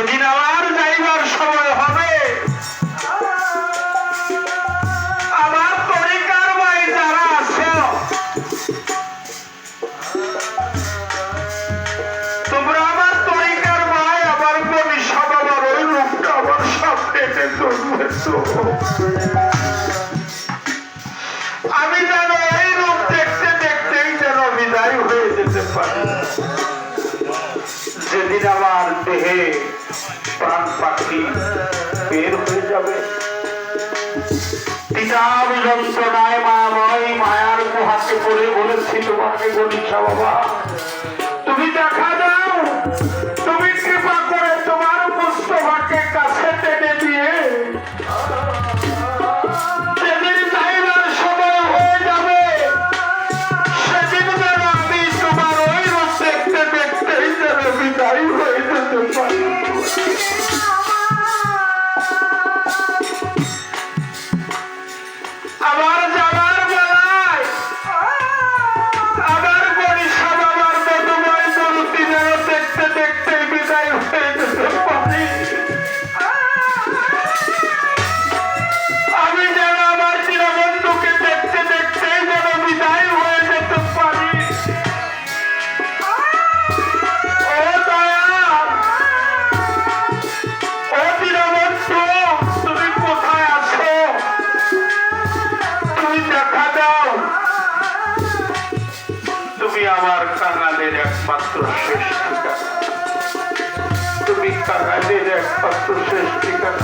যেদিন আমার যাইবার সময় হবে আমার তরিকার ভাই যারা আছো, তোমরা আমার তরিকার ভাই, আমার বলি সব ওই রূপটা আমার সামনে তো। আমি এই রূপ দেখতে দেখতেই যেন বিদায় হয়ে যেতে পারি যেদিন প্রাণ পাখি বের হয়ে যাবে। পিতার যন্ত্রণায় মায়াময় মায়ার গুহাতে পড়ে বলেছি তোমাকে গণিসা বাবা, তুমি দেখা দাও, তুমি কৃপা করে তোমার মুস্তফাকে কাছে আমার কাঙালের একমাত্র শেষ ঠিকানা তুমি কাঙালের একমাত্র শেষ ঠিকানা